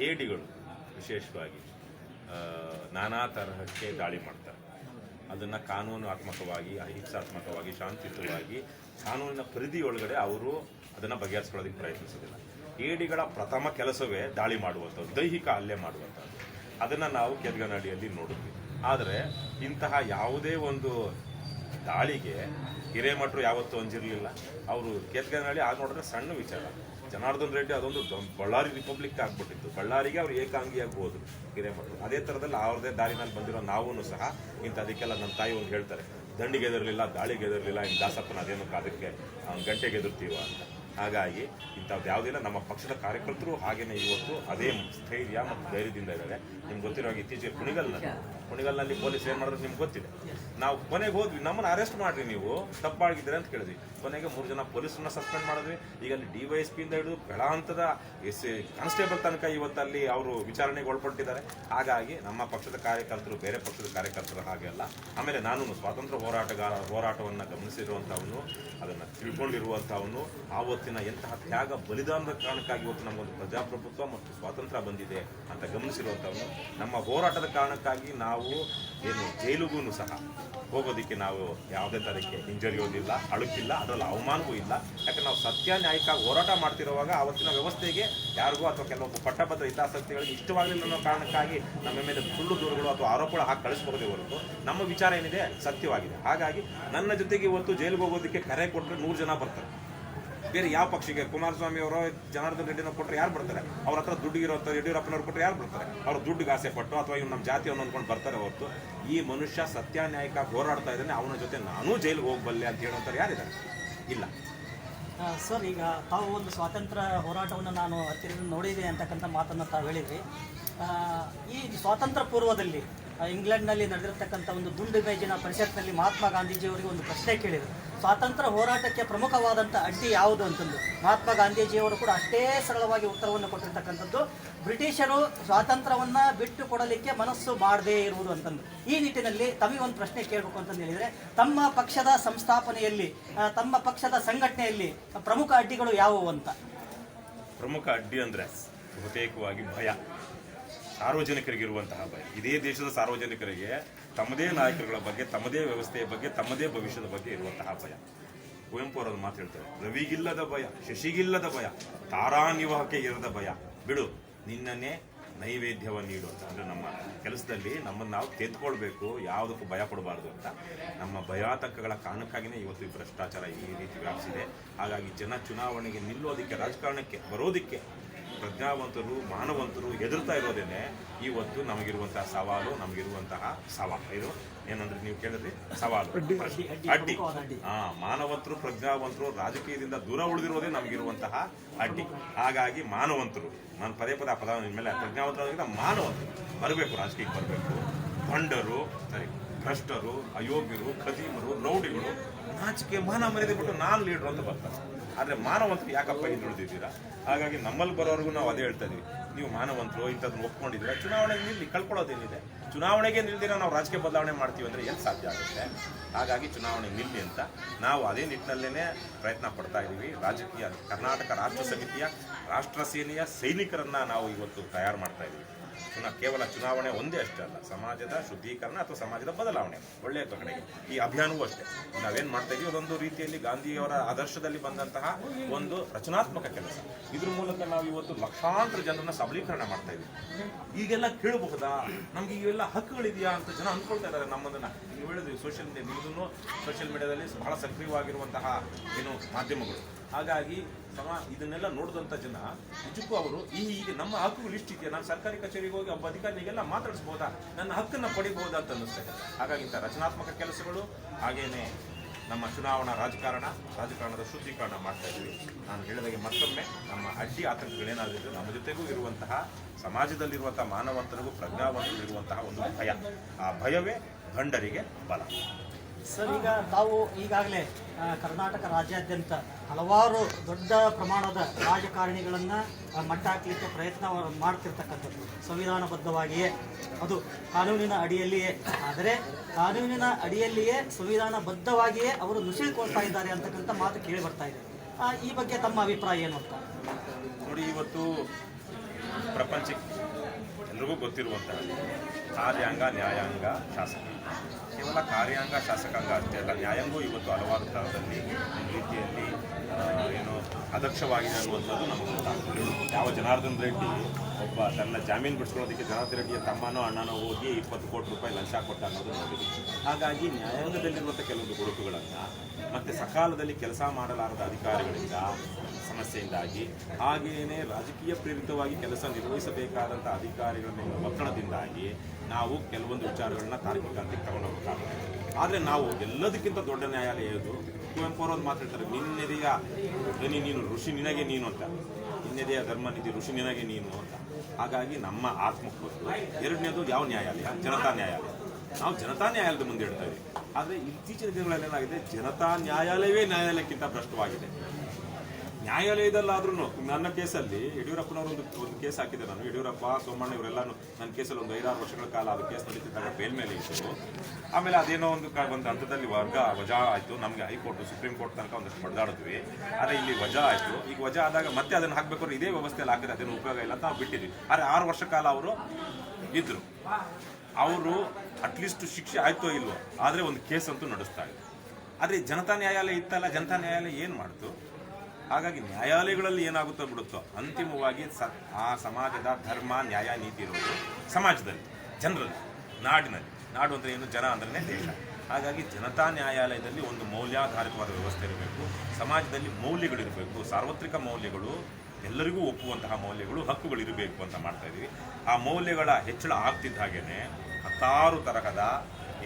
ಹೇಡಿಗಳು, ವಿಶೇಷವಾಗಿ ನಾನಾ ತರಹಕ್ಕೆ ದಾಳಿ ಮಾಡ್ತಾರೆ. ಅದನ್ನು ಕಾನೂನಾತ್ಮಕವಾಗಿ, ಅಹಿಂಸಾತ್ಮಕವಾಗಿ, ಶಾಂತಿಯುತವಾಗಿ, ಕಾನೂನಿನ ಪರಿಧಿಯೊಳಗಡೆ ಅವರು ಅದನ್ನು ಬಗೆಹರಿಸ್ಕೊಳ್ಳೋದಕ್ಕೆ ಪ್ರಯತ್ನಿಸೋದಿಲ್ಲ ಏಡಿಗಳ ಪ್ರಥಮ ಕೆಲಸವೇ ದಾಳಿ ಮಾಡುವಂಥದ್ದು, ದೈಹಿಕ ಹಲ್ಲೆ ಮಾಡುವಂಥದ್ದು. ಅದನ್ನು ನಾವು ಕೆದ್ಗನಹಳ್ಳಿಯಲ್ಲಿ ನೋಡಿದ್ವಿ. ಆದರೆ ಇಂತಹ ಯಾವುದೇ ಒಂದು ದಾಳಿಗೆ ಹಿರೇಮಠರು ಯಾವತ್ತೂ ಅಂಜಿರಲಿಲ್ಲ. ಅವರು ಕೆದ್ಗನಹಳ್ಳಿ ಆಗ ನೋಡಿದ್ರೆ ಸಣ್ಣ ವಿಚಾರ. ಜನಾರ್ದನ್ ರೆಡ್ಡಿ ಅದೊಂದು ಬಳ್ಳಾರಿ ರಿಪಬ್ಲಿಕ್ ಆಗ್ಬಿಟ್ಟಿತ್ತು. ಬಳ್ಳಾರಿಗೆ ಅವ್ರು ಏಕಾಂಗಿಯಾಗಿ ಹೋದ್ರು ಹಿರೇಮಠರು ಅದೇ ಥರದಲ್ಲಿ ಅವ್ರದೇ ದಾರಿನಲ್ಲಿ ಬಂದಿರೋ ನಾವೂ ಸಹ ಇಂಥದಕ್ಕೆಲ್ಲ ನಮ್ಮ ತಾಯಿ ಒಂದು ಹೇಳ್ತಾರೆ, ದಂಡಿಗೆ ಎದುರಲಿಲ್ಲ ದಾಳಿಗೆ ಎದುರಲಿಲ್ಲ ಇನ್ನು ದಾಸಪ್ಪನ ಅದೇನಕ್ಕೆ ಅದಕ್ಕೆ ಗಂಟೆಗೆ ಎದುರ್ತೀವ ಅಂತ. ಹಾಗಾಗಿ ಇಂಥದ್ದು ಯಾವುದಿಲ್ಲ. ನಮ್ಮ ಪಕ್ಷದ ಕಾರ್ಯಕರ್ತರು ಹಾಗೇನೆ ಇವತ್ತು ಅದೇ ಸ್ಥೈರ್ಯ ಮತ್ತು ಧೈರ್ಯದಿಂದ ಇದ್ದಾರೆ. ನಿಮ್ಗೆ ಗೊತ್ತಿರೋ ಹಾಗೆ ಇತ್ತೀಚೆಗೆ ಕುಣಿಗಲ್ನಲ್ಲಿ ಕುಣಿಗಲ್ನಲ್ಲಿ ಪೊಲೀಸ್ ಏನು ಮಾಡಿದ್ರೆ ನಿಮ್ಗೆ ಗೊತ್ತಿದೆ. ನಾವು ಕೊನೆಗೆ ಹೋದ್ವಿ. ನಮ್ಮನ್ನು ಅರೆಸ್ಟ್ ಮಾಡ್ರಿ ನೀವು. ತಪ್ಪಾಗಿದ್ದೀರಿ ಅಂತ ಕೇಳಿದ್ವಿ. ಕೊನೆಗೆ ಮೂರು ಜನ ಪೊಲೀಸರನ್ನ ಸಸ್ಪೆಂಡ್ ಮಾಡಿದ್ವಿ. ಈಗ ಅಲ್ಲಿ ಡಿ ವೈ ಎಸ್ ಪಿಯಿಂದ ಹಿಡಿದು ಬೆಳಾಂತದ ಎಸ್ ಕಾನ್ಸ್ಟೇಬಲ್ ತನಕ ಇವತ್ತಲ್ಲಿ ಅವರು ವಿಚಾರಣೆಗೆ ಒಳಪಟ್ಟಿದ್ದಾರೆ. ಹಾಗಾಗಿ ನಮ್ಮ ಪಕ್ಷದ ಕಾರ್ಯಕರ್ತರು, ಬೇರೆ ಪಕ್ಷದ ಕಾರ್ಯಕರ್ತರು ಹಾಗೆ ಅಲ್ಲ. ಆಮೇಲೆ ನಾನು ಸ್ವಾತಂತ್ರ್ಯ ಹೋರಾಟಗಾರ, ಹೋರಾಟವನ್ನು ಗಮನಿಸಿರುವಂಥವನು, ಅದನ್ನು ತಿಳ್ಕೊಂಡಿರುವಂಥವನು, ಆವತ್ತಿನ ಎಂತಹ ತ್ಯಾಗ ಬಲಿದಾನದ ಕಾರಣಕ್ಕಾಗಿ ಇವತ್ತು ನಮಗೊಂದು ಪ್ರಜಾಪ್ರಭುತ್ವ ಮತ್ತು ಸ್ವಾತಂತ್ರ್ಯ ಬಂದಿದೆ ಅಂತ ಗಮನಿಸಿರುವಂಥವ್ರು ನಮ್ಮ ಹೋರಾಟದ ಕಾರಣಕ್ಕಾಗಿ ನಾವು ಏನು ಜೈಲುಗೂ ಸಹ ಹೋಗೋದಕ್ಕೆ ನಾವು ಯಾವುದೇ ತರಕ್ಕೆ ಹಿಂಜರಿಯೋದಿಲ್ಲ, ಅಳುಕಿಲ್ಲ, ಅದರಲ್ಲಿ ಅವಮಾನವೂ ಇಲ್ಲ. ಯಾಕಂದ್ರೆ ನಾವು ಸತ್ಯ ನ್ಯಾಯಕ್ಕಾಗಿ ಹೋರಾಟ ಮಾಡ್ತಿರುವಾಗ ಅವತ್ತಿನ ವ್ಯವಸ್ಥೆಗೆ ಯಾರಿಗೂ ಅಥವಾ ಕೆಲವೊಬ್ಬ ಪಟ್ಟಭದ್ರ ಹಿತಾಸಕ್ತಿಗಳಿಗೆ ಇಷ್ಟವಾಗಲಿಲ್ಲ ಅನ್ನೋ ಕಾರಣಕ್ಕಾಗಿ ನಮ್ಮ ಮೇಲೆ ಸುಳ್ಳು ದೂರುಗಳು ಅಥವಾ ಆರೋಪಗಳು ಹಾಕಿ ಕಳಿಸ್ಬೋದೇ ಹೊರತು ನಮ್ಮ ವಿಚಾರ ಏನಿದೆ ಸತ್ಯವಾಗಿದೆ. ಹಾಗಾಗಿ ನನ್ನ ಜೊತೆಗೆ ಇವತ್ತು ಜೈಲಿಗೆ ಹೋಗೋದಕ್ಕೆ ಕರೆ ಕೊಟ್ಟರೆ ನೂರು ಜನ ಬರ್ತಾರೆ. ಬೇರೆ ಯಾವ ಪಕ್ಷಕ್ಕೆ ಕುಮಾರಸ್ವಾಮಿ ಅವರು ಜನಾರ್ದನ್ ರೆಡ್ಡಿನ ಕೊಟ್ಟರೆ ಯಾರು ಬರ್ತಾರೆ? ಅವ್ರ ಹತ್ರ ದುಡ್ಡು ಇರೋ ಯಡಿಯೂರಪ್ಪನವ್ರು ಕೊಟ್ಟರೆ ಯಾರು ಬರ್ತಾರೆ? ಅವ್ರ ದುಡ್ಡಿಗೆ ಆಸೆ ಪಟ್ಟು ಅಥವಾ ಇವ್ನು ನಮ್ಮ ಜಾತಿಯನ್ನು ಅಂದ್ಕೊಂಡು ಬರ್ತಾರೆ ಹೊರತು ಈ ಮನುಷ್ಯ ಸತ್ಯ ನ್ಯಾಯಕ್ಕಾಗಿ ಹೋರಾಡ್ತಾ ಇದ್ದಾನೆ, ಅವನ ಜೊತೆ ನಾನೂ ಜೈಲಿಗೆ ಹೋಗ್ಬಲ್ಲೆ ಅಂತ ಹೇಳೋಂಥವ್ರು ಯಾರಿದ್ದಾರೆ ಇಲ್ಲ. ಸರ್, ಈಗ ತಾವು ಒಂದು ಸ್ವಾತಂತ್ರ್ಯ ಹೋರಾಟವನ್ನು ನಾನು ಹತ್ತಿರದಿಂದ ನೋಡಿದೆ ಅಂತಕ್ಕಂಥ ಮಾತನ್ನು ತಾವು ಹೇಳಿದ್ರಿ. ಈ ಸ್ವಾತಂತ್ರ್ಯ ಪೂರ್ವದಲ್ಲಿ ಇಂಗ್ಲೆಂಡ್ನಲ್ಲಿ ನಡೆದಿರತಕ್ಕಂಥ ಒಂದು ದುಂಡು ಮೇಜಿನ ಪರಿಷತ್ನಲ್ಲಿ ಮಹಾತ್ಮ ಗಾಂಧೀಜಿಯವರಿಗೆ ಒಂದು ಪ್ರಶ್ನೆ ಕೇಳಿದರು. ಸ್ವಾತಂತ್ರ್ಯ ಹೋರಾಟಕ್ಕೆ ಪ್ರಮುಖವಾದಂಥ ಅಡ್ಡಿ ಯಾವುದು ಅಂತಂದು ಮಹಾತ್ಮ ಗಾಂಧೀಜಿಯವರು ಕೂಡ ಅಷ್ಟೇ ಸರಳವಾಗಿ ಉತ್ತರವನ್ನು ಕೊಟ್ಟಿರ್ತಕ್ಕಂಥದ್ದು. ಬ್ರಿಟಿಷರು ಸ್ವಾತಂತ್ರ್ಯವನ್ನು ಬಿಟ್ಟು ಕೊಡಲಿಕ್ಕೆ ಮನಸ್ಸು ಮಾಡದೇ ಇರುವುದು ಅಂತಂದು. ಈ ನಿಟ್ಟಿನಲ್ಲಿ ತಮಗೆ ಒಂದು ಪ್ರಶ್ನೆ ಕೇಳಬೇಕು ಅಂತಂದು ಹೇಳಿದರೆ, ತಮ್ಮ ಪಕ್ಷದ ಸಂಸ್ಥಾಪನೆಯಲ್ಲಿ ತಮ್ಮ ಪಕ್ಷದ ಸಂಘಟನೆಯಲ್ಲಿ ಪ್ರಮುಖ ಅಡ್ಡಿಗಳು ಯಾವುವು ಅಂತ? ಪ್ರಮುಖ ಅಡ್ಡಿ ಅಂದರೆ ಬಹುತೇಕವಾಗಿ ಭಯ. ಸಾರ್ವಜನಿಕರಿಗಿರುವಂತಹ ಭಯ. ಇದೇ ದೇಶದ ಸಾರ್ವಜನಿಕರಿಗೆ ತಮ್ಮದೇ ನಾಯಕರುಗಳ ಬಗ್ಗೆ, ತಮ್ಮದೇ ವ್ಯವಸ್ಥೆಯ ಬಗ್ಗೆ, ತಮ್ಮದೇ ಭವಿಷ್ಯದ ಬಗ್ಗೆ ಇರುವಂತಹ ಭಯ. ಕುವೆಂಪು ಅವರ ಮಾತು ಹೇಳ್ತಾರೆ, ರವಿಗಿಲ್ಲದ ಭಯ, ಶಶಿಗಿಲ್ಲದ ಭಯ ತಾರಾ ನಿವಾಹಕ್ಕೆ ಇರದ ಭಯ. ಬಿಡು, ನಿನ್ನನ್ನೇ ನೈವೇದ್ಯವನ್ನು ನೀಡು ಅಂತ. ಅಂದರೆ ನಮ್ಮ ಕೆಲಸದಲ್ಲಿ ನಮ್ಮನ್ನು ನಾವು ತೆಗೆದುಕೊಳ್ಬೇಕು ಯಾವುದಕ್ಕೂ ಭಯ ಕೊಡಬಾರ್ದು ಅಂತ. ನಮ್ಮ ಭಯಾತಂಕಗಳ ಕಾರಣಕ್ಕಾಗಿಯೇ ಇವತ್ತು ಭ್ರಷ್ಟಾಚಾರ ಈ ರೀತಿ ವ್ಯಾಪಿಸಿದೆ. ಹಾಗಾಗಿ ಜನ ಚುನಾವಣೆಗೆ ನಿಲ್ಲೋದಕ್ಕೆ, ರಾಜಕಾರಣಕ್ಕೆ, ಬರೋದಕ್ಕೆ ಪ್ರಜ್ಞಾವಂತರು ಮಾನವಂತರು ಹೆದರ್ತಾ ಇರೋದೇನೆ ಇವತ್ತು ನಮಗಿರುವಂತಹ ಸವಾಲು ನಮಗಿರುವಂತಹ ಸವಾಲು. ಇದು ಏನಂದ್ರೆ ನೀವು ಕೇಳಿದ್ರಿ? ಸವಾಲು. ಅಡ್ಡಿ, ಹಾ ಆ ಮಾನವಂತರು ಪ್ರಜ್ಞಾವಂತರು ರಾಜಕೀಯದಿಂದ ದೂರ ಉಳಿದಿರೋದೇ ನಮಗಿರುವಂತಹ ಅಡ್ಡಿ. ಹಾಗಾಗಿ ಮಾನವಂತರು ನಾನು ಪದೇ ಪದೇ ಆ ಪದ ಮೇಲೆ ಪ್ರಜ್ಞಾವಂತರಾಗಿದ್ದ ಮಾನವಂತರು ಬರಬೇಕು ರಾಜಕೀಯಕ್ಕೆ ಬರಬೇಕು. ಬಂಡರು ಸರಿ ಭ್ರಷ್ಟರು ಅಯೋಗ್ಯರು ಖದೀಮರು ರೌಡಿಗಳು ನಾಚಿಕೆ ಮಾನ ಮರ್ಯಾದೆ ಬಿಟ್ಟು ನಾನು ಲೀಡ್ರು ಅಂತ ಬರ್ತಾರೆ. ಆದರೆ ಮಾನವಂತರು ಯಾಕಪ್ಪ ಹಿಂದುಳಿದಿದ್ದೀರಾ ಹಾಗಾಗಿ ನಮ್ಮಲ್ಲಿ ಬರೋರ್ಗು ನಾವು ಅದೇ ಹೇಳ್ತಾ ಇದೀವಿ. ನೀವು ಮಾನವಂತರು, ಇಂಥದ್ದನ್ನ ಒಪ್ಕೊಂಡಿದ್ದೀರಾ? ಚುನಾವಣೆಗೆ ನಿಲ್ಲಿ, ಕಳ್ಕೊಳ್ಳೋದೇನಿದೆ? ಚುನಾವಣೆಗೆ ನಿಲ್ದಿರ ನಾವು ರಾಜಕೀಯ ಬದಲಾವಣೆ ಮಾಡ್ತೀವಿ ಅಂದರೆ ಎಲ್ಲಿ ಸಾಧ್ಯ ಆಗುತ್ತೆ? ಹಾಗಾಗಿ ಚುನಾವಣೆ ನಿಲ್ಲಿ ಅಂತ ನಾವು ಅದೇ ನಿಟ್ಟಿನಲ್ಲೇ ಪ್ರಯತ್ನ ಪಡ್ತಾ ಇದ್ದೀವಿ ರಾಜಕೀಯ, ಕರ್ನಾಟಕ ರಾಷ್ಟ್ರ ಸಮಿತಿಯ, ರಾಷ್ಟ್ರ ಸೇನೆಯ ಸೈನಿಕರನ್ನ ನಾವು ಇವತ್ತು ತಯಾರು ಮಾಡ್ತಾ ಇದ್ದೀವಿ ಕೇವಲ ಚುನಾವಣೆ ಒಂದೇ ಅಷ್ಟೇ ಅಲ್ಲ, ಸಮಾಜದ ಶುದ್ಧೀಕರಣ ಅಥವಾ ಸಮಾಜದ ಬದಲಾವಣೆ. ಒಳ್ಳೆಯ ಕಡೆಗೆ ಈ ಅಭಿಯಾನವೂ ಅಷ್ಟೇ. ನಾವೇನ್ ಮಾಡ್ತಾ ಇದೀವಿ, ಅದೊಂದು ರೀತಿಯಲ್ಲಿ ಗಾಂಧಿಯವರ ಆದರ್ಶದಲ್ಲಿ ಬಂದಂತಹ ಒಂದು ರಚನಾತ್ಮಕ ಕೆಲಸ. ಇದ್ರ ಮೂಲಕ ನಾವು ಇವತ್ತು ಲಕ್ಷಾಂತರ ಜನರನ್ನ ಸಬಲೀಕರಣ ಮಾಡ್ತಾ ಇದೀವಿ. ಈಗೆಲ್ಲ ಕೇಳಬಹುದಾ? ನಮ್ಗೆ ಇವೆಲ್ಲ ಹಕ್ಕುಗಳಿದೆಯಾ ಅಂತ ಜನ ಅನ್ಕೊಳ್ತಾ ಇದ್ದಾರೆ ನಮ್ಮದನ್ನ. ಹೇಳಿದ್ರಿ ಸೋಷಿಯಲ್ ಮೀಡಿಯಾ ನಿಮ್ದು ಸೋಷಿಯಲ್ ಮೀಡಿಯಾದಲ್ಲಿ ಬಹಳ ಸಕ್ರಿಯವಾಗಿರುವಂತಹ ಏನು ಮಾಧ್ಯಮಗಳು. ಹಾಗಾಗಿ ಸಮ, ಇದನ್ನೆಲ್ಲ ನೋಡಿದಂಥ ಜನ, ನಿಜಕ್ಕೂ ಅವರು ಈ ಈಗ ನಮ್ಮ ಹಕ್ಕುಗಳು ಇಷ್ಟಿದೆಯಾ ನಾನು ಸರ್ಕಾರಿ ಕಚೇರಿಗೆ ಹೋಗಿ ಒಬ್ಬ ಅಧಿಕಾರಿಗೆಲ್ಲ ಮಾತಾಡಿಸ್ಬೋದಾ? ನನ್ನ ಹಕ್ಕನ್ನು ಪಡಿಬಹುದಾ ಅಂತ ಅನ್ನಿಸ್ತದೆ. ಹಾಗಾಗಿ ಇಂಥ ರಚನಾತ್ಮಕ ಕೆಲಸಗಳು, ಹಾಗೇನೆ ನಮ್ಮ ಚುನಾವಣಾ ರಾಜಕಾರಣ, ರಾಜಕಾರಣದ ಶುದ್ಧೀಕರಣ ಮಾಡ್ತಾ ಇದ್ದೀವಿ. ನಾನು ಹೇಳಿದಾಗೆ ಮತ್ತೊಮ್ಮೆ, ನಮ್ಮ ಅಡ್ಡಿ ಆತಂಕಗಳೇನಾದರೂ ನಮ್ಮ ಜೊತೆಗೂ ಇರುವಂತಹ, ಸಮಾಜದಲ್ಲಿರುವಂತಹ ಮಾನವಂತರಿಗೂ ಪ್ರಜ್ಞಾವಂತರಿಗೂ ಇರುವಂತಹ ಒಂದು ಭಯ. ಆ ಭಯವೇ ಗಂಡರಿಗೆ ಬಲ. ಸರ್ ಈಗ ತಾವು ಈಗಾಗಲೇ ಕರ್ನಾಟಕ ರಾಜ್ಯಾದ್ಯಂತ ಹಲವಾರು ದೊಡ್ಡ ಪ್ರಮಾಣದ ರಾಜಕಾರಣಿಗಳನ್ನು ಮಟ್ಟ ಹಾಕಲಿಕ್ಕೆ ಪ್ರಯತ್ನ ಮಾಡ್ತಿರ್ತಕ್ಕಂಥದ್ದು ಸಂವಿಧಾನಬದ್ಧವಾಗಿಯೇ. ಅದು ಕಾನೂನಿನ ಅಡಿಯಲ್ಲಿಯೇ. ಆದರೆ ಕಾನೂನಿನ ಅಡಿಯಲ್ಲಿಯೇ ಸಂವಿಧಾನಬದ್ಧವಾಗಿಯೇ ಅವರು ನುಸುಳಿಕೊಳ್ತಾ ಇದ್ದಾರೆ ಅಂತಕ್ಕಂಥ ಮಾತು ಕೇಳಿ ಬರ್ತಾ ಇದೆ. ಈ ಬಗ್ಗೆ ತಮ್ಮ ಅಭಿಪ್ರಾಯ ಏನು ಅಂತ? ನೋಡಿ ಇವತ್ತು ಪ್ರಪಂಚಕ್ಕೆ ಎಲ್ರಿಗೂ ಗೊತ್ತಿರುವಂತಹ ಕಾರ್ಯಾಂಗ, ನ್ಯಾಯಾಂಗ, ಶಾಸಕ. ಕೇವಲ ಕಾರ್ಯಾಂಗ, ಶಾಸಕಾಂಗ ಅಷ್ಟೇ ಅಲ್ಲ ನ್ಯಾಯಾಂಗವೂ ಇವತ್ತು ಹಲವಾರು ಸ್ಥಳದಲ್ಲಿ ರೀತಿಯಲ್ಲಿ ಏನು ಅದಕ್ಷವಾಗಿದೆ ಅನ್ನುವಂಥದ್ದು ನಮಗೆ ಗೊತ್ತಾಗ್ತದೆ. ಯಾವ ಜನಾರ್ದನ್ ರೆಡ್ಡಿ ಒಬ್ಬ ತನ್ನ ಜಾಮೀನು ಬಿಡಿಸ್ಕೊಳ್ಳೋದಕ್ಕೆ ಜನಾರ್ದನ್ ರೆಡ್ಡಿಯ ತಮ್ಮನೋ ಅಣ್ಣನೋ ಹೋಗಿ ಇಪ್ಪತ್ತು ಕೋಟಿ ರೂಪಾಯಿ ಲಂಚ ಕೊಟ್ಟ ಅನ್ನೋದು ನೋಡಿದ್ವಿ ಹಾಗಾಗಿ ನ್ಯಾಯಾಂಗದಲ್ಲಿರುವಂಥ ಕೆಲವೊಂದು ಗುರುತುಗಳನ್ನು ಮತ್ತು ಸಕಾಲದಲ್ಲಿ ಕೆಲಸ ಮಾಡಲಾರದ ಅಧಿಕಾರಿಗಳಿಂದ ಸಮಸ್ಯೆಯಿಂದಾಗಿ. ಹಾಗೆಯೇ ರಾಜಕೀಯ ಪ್ರೇರಿತವಾಗಿ ಕೆಲಸ ನಿರ್ವಹಿಸಬೇಕಾದಂಥ ಅಧಿಕಾರಿಗಳ ಮೇಲೆ ಒತ್ತಡದಿಂದಾಗಿ ನಾವು ಕೆಲವೊಂದು ವಿಚಾರಗಳನ್ನ ತಾರ್ಕಿಕ ಅಂತ ತಗೊಂಡೋಗ್ತಾರೆ ಆದರೆ ನಾವು ಎಲ್ಲದಕ್ಕಿಂತ ದೊಡ್ಡ ನ್ಯಾಯಾಲಯ ಇದು. ಕುವೆಂಪು ಅವರು ಮಾತಾಡ್ತಾರೆ ನಿನ್ನೆದೆಯ ಧ್ವನಿ ನೀನು, ಋಷಿ ನಿನಗೆ ನೀನು ಅಂತ. ನಿನ್ನೆದೆಯ ಧರ್ಮ ನಿಧಿ ಋಷಿ ನಿನಗೆ ನೀನು ಅಂತ. ಹಾಗಾಗಿ ನಮ್ಮ ಆತ್ಮಕ್ಕೂ ಎರಡನೇದು ಯಾವ ನ್ಯಾಯಾಲಯ? ಜನತಾ ನ್ಯಾಯಾಲಯ. ನಾವು ಜನತಾ ನ್ಯಾಯಾಲಯದ ಮುಂದೆ ಇಡ್ತೇವೆ ಆದರೆ ಇತ್ತೀಚಿನ ದಿನಗಳಲ್ಲಿ ಏನಾಗಿದೆ? ಜನತಾ ನ್ಯಾಯಾಲಯವೇ ನ್ಯಾಯಾಲಯಕ್ಕಿಂತ ಭ್ರಷ್ಟವಾಗಿದೆ. ನ್ಯಾಯಾಲಯದಲ್ಲಾದ್ರೂ ನನ್ನ ಕೇಸಲ್ಲಿ ಯಡಿಯೂರಪ್ಪನವರು ಒಂದು ಕೇಸ್ ಹಾಕಿದೆ ನಾನು ಯಡಿಯೂರಪ್ಪ, ಸೋಮಣ್ಣ ಇವರೆಲ್ಲಾನು ನನ್ನ ಕೇಸಲ್ಲಿ ಒಂದು ಐದಾರು ವರ್ಷಗಳ ಕಾಲ ಅದು ಕೇಸ್ ನಡೀತಿದ್ದಾಗ ಬೇಲ್ ಮೇಲೆ ಇತ್ತು. ಆಮೇಲೆ ಅದೇನೋ ಒಂದು ಒಂದು ಹಂತದಲ್ಲಿ ವರ್ಗ ವಜಾ ಆಯಿತು. ನಮಗೆ ಹೈಕೋರ್ಟ್, ಸುಪ್ರೀಂ ಕೋರ್ಟ್ ತನಕ ಒಂದಷ್ಟು ಬಡ್ದಾಡಿದ್ವಿ ಆದರೆ ಇಲ್ಲಿ ವಜಾ ಆಯಿತು. ಈಗ ವಜಾ ಆದಾಗ ಮತ್ತೆ ಅದನ್ನು ಹಾಕಬೇಕು ಇದೇ ವ್ಯವಸ್ಥೆಯಲ್ಲಿ ಹಾಕಿದ್ರೆ ಅದೇನು ಉಪಯೋಗ ಇಲ್ಲ ಅಂತ ನಾವು ಬಿಟ್ಟಿದ್ವಿ. ಆದರೆ ಆರು ವರ್ಷ ಕಾಲ ಅವರು ಇದ್ದರು ಅವರು ಅಟ್ಲೀಸ್ಟ್ ಶಿಕ್ಷೆ ಆಯ್ತೋ ಇಲ್ವೋ, ಆದರೆ ಒಂದು ಕೇಸ್ ಅಂತೂ ನಡೆಸ್ತಾ ಇದೆ ಆದರೆ ಜನತಾ ನ್ಯಾಯಾಲಯ ಇತ್ತಲ್ಲ, ಜನತಾ ನ್ಯಾಯಾಲಯ ಏನು ಮಾಡ್ತು? ಹಾಗಾಗಿ ನ್ಯಾಯಾಲಯಗಳಲ್ಲಿ ಏನಾಗುತ್ತೋ ಬಿಡುತ್ತೋ ಅಂತಿಮವಾಗಿ ಸ, ಆ ಸಮಾಜದ ಧರ್ಮ, ನ್ಯಾಯ, ನೀತಿ ಇರೋದು ಸಮಾಜದಲ್ಲಿ, ಜನರಲ್ಲಿ, ನಾಡಿನಲ್ಲಿ. ನಾಡು ಅಂದರೆ ಏನು? ಜನ ಅಂದ್ರೆ ದೇಶ. ಹಾಗಾಗಿ ಜನತಾ ನ್ಯಾಯಾಲಯದಲ್ಲಿ ಒಂದು ಮೌಲ್ಯಾಧಾರಿತವಾದ ವ್ಯವಸ್ಥೆ ಇರಬೇಕು, ಸಮಾಜದಲ್ಲಿ ಮೌಲ್ಯಗಳಿರಬೇಕು, ಸಾರ್ವತ್ರಿಕ ಮೌಲ್ಯಗಳು, ಎಲ್ಲರಿಗೂ ಒಪ್ಪುವಂತಹ ಮೌಲ್ಯಗಳು ಹಕ್ಕುಗಳು ಇರಬೇಕು ಅಂತ ಮಾಡ್ತಾ ಇದ್ದೀವಿ. ಆ ಮೌಲ್ಯಗಳ ಹೆಚ್ಚಳ ಆಗ್ತಿದ್ದ ಹಾಗೇನೆ ಹತ್ತಾರು ತರಹದ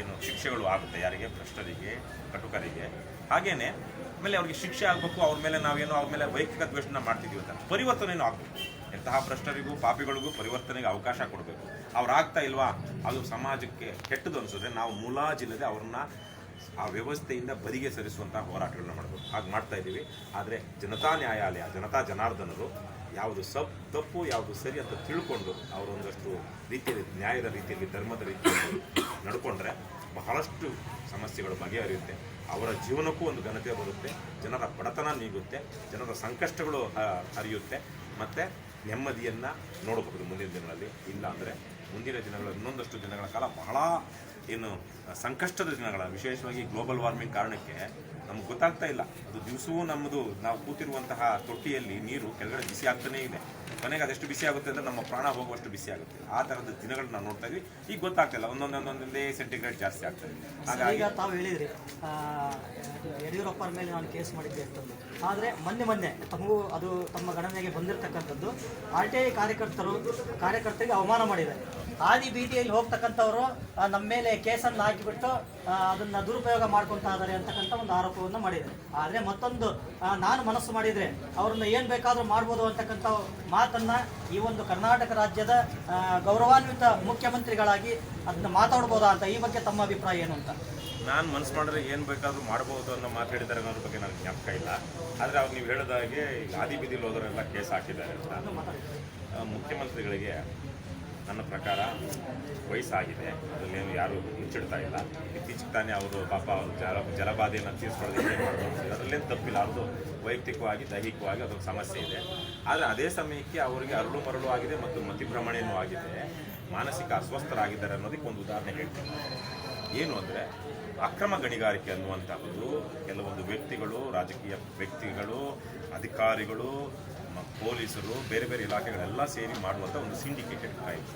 ಏನು ಶಿಕ್ಷೆಗಳು ಆಗುತ್ತೆ, ಯಾರಿಗೆ? ಭ್ರಷ್ಟರಿಗೆ, ಕಟುಕರಿಗೆ. ಹಾಗೇನೆ ಆಮೇಲೆ ಅವ್ರಿಗೆ ಶಿಕ್ಷೆ ಆಗಬೇಕು ಅವ್ರ ಮೇಲೆ ನಾವೇನೋ ಅವ್ರ ಮೇಲೆ ವೈಯಕ್ತಿಕ ದ್ವೇಷನ ಮಾಡ್ತಿದೀವಿ ಅಂತ. ಪರಿವರ್ತನೆಯೂ ಆಗಬೇಕು. ಎಂತಹ ಭ್ರಷ್ಟರಿಗೂ, ಪಾಪಿಗಳಿಗೂ ಪರಿವರ್ತನೆಗೆ ಅವಕಾಶ ಕೊಡಬೇಕು. ಅವ್ರು ಆಗ್ತಾ ಇಲ್ವಾ? ಅದು ಸಮಾಜಕ್ಕೆ ಕೆಟ್ಟದು ಅನ್ಸಿದ್ರೆ ನಾವು ಮುಲಾಜಿಲ್ಲದೆ ಅವ್ರನ್ನ ಆ ವ್ಯವಸ್ಥೆಯಿಂದ ಬದಿಗೆ ಸರಿಸುವಂತಹ ಹೋರಾಟಗಳನ್ನ ಮಾಡಬೇಕು ಹಾಗೆ ಮಾಡ್ತಾ ಇದ್ದೀವಿ. ಆದರೆ ಜನತಾ ನ್ಯಾಯಾಲಯ, ಜನತಾ ಜನಾರ್ದನರು ಯಾವುದು ಸಪ್ ತಪ್ಪು, ಯಾವುದು ಸರಿ ಅಂತ ತಿಳ್ಕೊಂಡು ಅವರೊಂದಷ್ಟು ರೀತಿಯಲ್ಲಿ ನ್ಯಾಯದ ರೀತಿಯಲ್ಲಿ, ಧರ್ಮದ ರೀತಿಯಲ್ಲಿ ನಡ್ಕೊಂಡ್ರೆ ಬಹಳಷ್ಟು ಸಮಸ್ಯೆಗಳು ಬಗೆಹರಿಯುತ್ತೆ. ಅವರ ಜೀವನಕ್ಕೂ ಒಂದು ಘನತೆ ಬರುತ್ತೆ, ಜನರ ಬಡತನ ನೀಗುತ್ತೆ, ಜನರ ಸಂಕಷ್ಟಗಳು ಹರಿಯುತ್ತೆ, ಮತ್ತು ನೆಮ್ಮದಿಯನ್ನು ನೋಡಬಹುದು ಮುಂದಿನ ದಿನಗಳಲ್ಲಿ. ಇಲ್ಲ ಅಂದರೆ ಮುಂದಿನ ದಿನಗಳ, ಇನ್ನೊಂದಷ್ಟು ದಿನಗಳ ಕಾಲ ಬಹಳ ಏನು, ಸಂಕಷ್ಟದ ದಿನಗಳ, ವಿಶೇಷವಾಗಿ ಗ್ಲೋಬಲ್ ವಾರ್ಮಿಂಗ್ ಕಾರಣಕ್ಕೆ ನಮ್ಗೆ ಗೊತ್ತಾಗ್ತಾ ಇಲ್ಲ. ಅದು ದಿವಸವೂ ನಮ್ಮದು, ನಾವು ಕೂತಿರುವಂತಹ ತೊಟ್ಟಿಯಲ್ಲಿ ನೀರು ಕೆಳಗಡೆ ಬಿಸಿ ಆಗ್ತಾನೇ ಇದೆ. ಕೊನೆಗೆ ಅದೆಷ್ಟು ಬಿಸಿ ಆಗುತ್ತೆ ಅಂದರೆ ನಮ್ಮ ಪ್ರಾಣ ಹೋಗುವಷ್ಟು ಬಿಸಿ ಆಗುತ್ತೆ. ಆ ಥರದ ದಿನಗಳನ್ನ ನಾವು ನೋಡ್ತಾ ಇದ್ವಿ. ಈಗ ಗೊತ್ತಾಗ್ತಿಲ್ಲ. ಒಂದೊಂದೇ ಒಂದೊಂದೇ ಸೆಂಟಿಗ್ರೇಡ್ ಜಾಸ್ತಿ ಆಗ್ತದೆ ಹಾಗಾಗಿ ಈಗ ತಾವು ಹೇಳಿದ್ರಿ ಆ, ಯಡಿಯೂರಪ್ಪರ ಮೇಲೆ ನಾನು ಕೇಸ್ ಮಾಡಿದ್ದೆ ಅಂತಂದು ಆದರೆ ಮೊನ್ನೆ ಮೊನ್ನೆ ತಮಗೂ ಅದು ತಮ್ಮ ಗಣನೆಗೆ ಬಂದಿರತಕ್ಕಂಥದ್ದು ಆರ್ ಟಿ ಐ ಕಾರ್ಯಕರ್ತರು ಕಾರ್ಯಕರ್ತರಿಗೆ ಅವಮಾನ ಮಾಡಿದ್ದಾರೆ. ಹಾದಿ ಬೀದಿಯಲ್ಲಿ ಹೋಗ್ತಕ್ಕಂಥವ್ರು ನಮ್ಮ ಮೇಲೆ ಕೇಸನ್ನು ಹಾಕಿಬಿಟ್ಟು ಅದನ್ನ ದುರುಪಯೋಗ ಮಾಡ್ಕೊತಾ ಇದ್ದಾರೆ ಅಂತಕ್ಕಂಥ ಒಂದು ಆರೋಪವನ್ನು ಮಾಡಿದ್ದಾರೆ ಆದರೆ ಮತ್ತೊಂದು ನಾನು ಮನಸ್ಸು ಮಾಡಿದರೆ ಅವ್ರನ್ನ ಏನು ಬೇಕಾದರೂ ಮಾಡ್ಬೋದು ಅಂತಕ್ಕಂಥ ಮಾತನ್ನ ಈ ಒಂದು ಕರ್ನಾಟಕ ರಾಜ್ಯದ ಗೌರವಾನ್ವಿತ ಮುಖ್ಯಮಂತ್ರಿಗಳಾಗಿ ಅದನ್ನ ಮಾತಾಡ್ಬೋದಾ ಅಂತ ಈ ಬಗ್ಗೆ ತಮ್ಮ ಅಭಿಪ್ರಾಯ ಏನು ಅಂತ? ನಾನು ಮನಸ್ಸು ಮಾಡಿದ್ರೆ ಏನು ಬೇಕಾದರೂ ಮಾಡ್ಬೋದು ಅನ್ನೋ ಮಾತು ಹೇಳಿದ್ದಾರೆ ಅನ್ನೋದ್ರ ಬಗ್ಗೆ ನನಗೆ ಜ್ಞಾಪಕ ಇಲ್ಲ. ಆದರೆ ಅವ್ರು ನೀವು ಹೇಳಿದಾಗೆ ಆದಿ ಬೀದಿಲಿ ಹೋದರೆಲ್ಲ ಕೇಸ್ ಹಾಕಿದ್ದಾರೆ ಅಂತ. ಮುಖ್ಯಮಂತ್ರಿಗಳಿಗೆ ನನ್ನ ಪ್ರಕಾರ ವಯಸ್ಸಾಗಿದೆ. ಅದರಲ್ಲೇನು ಯಾರು ಮುಚ್ಚಿಡ್ತಾ ಇಲ್ಲ. ಇತ್ತೀಚೆಗೆ ತಾನೇ ಅವರು ಪಾಪ ಅವರು ಜಲ, ಜಲಬಾಧೆಯನ್ನು ತೀರಿಸ್ಕೊಳ್ಳೋದಕ್ಕೆ ಅದರಲ್ಲೇನು ತಪ್ಪಿಲ್ಲ. ಅವ್ರದ್ದು ವೈಯಕ್ತಿಕವಾಗಿ, ದೈಹಿಕವಾಗಿ ಅದೊಂದು ಸಮಸ್ಯೆ ಇದೆ. ಆದರೆ ಅದೇ ಸಮಯಕ್ಕೆ ಅವರಿಗೆ ಅರಳು ಮರಳು ಆಗಿದೆ ಮತ್ತು ಮತಿಭ್ರಮಣೆಯೂ ಆಗಿದೆ. ಮಾನಸಿಕ ಅಸ್ವಸ್ಥರಾಗಿದ್ದಾರೆ ಅನ್ನೋದಕ್ಕೆ ಒಂದು ಉದಾಹರಣೆ ಹೇಳ್ತೀನಿ. ಏನು ಅಂದರೆ ಅಕ್ರಮ ಗಣಿಗಾರಿಕೆ ಅನ್ನುವಂಥದ್ದು ಕೆಲವೊಂದು ವ್ಯಕ್ತಿಗಳು, ರಾಜಕೀಯ ವ್ಯಕ್ತಿಗಳು, ಅಧಿಕಾರಿಗಳು ಪೊಲೀಸರು ಬೇರೆ ಬೇರೆ ಇಲಾಖೆಗಳೆಲ್ಲ ಸೇರಿ ಮಾಡುವಂಥ ಒಂದು ಸಿಂಡಿಕೇಟೆಡ್ ಕ್ರೈಮ್.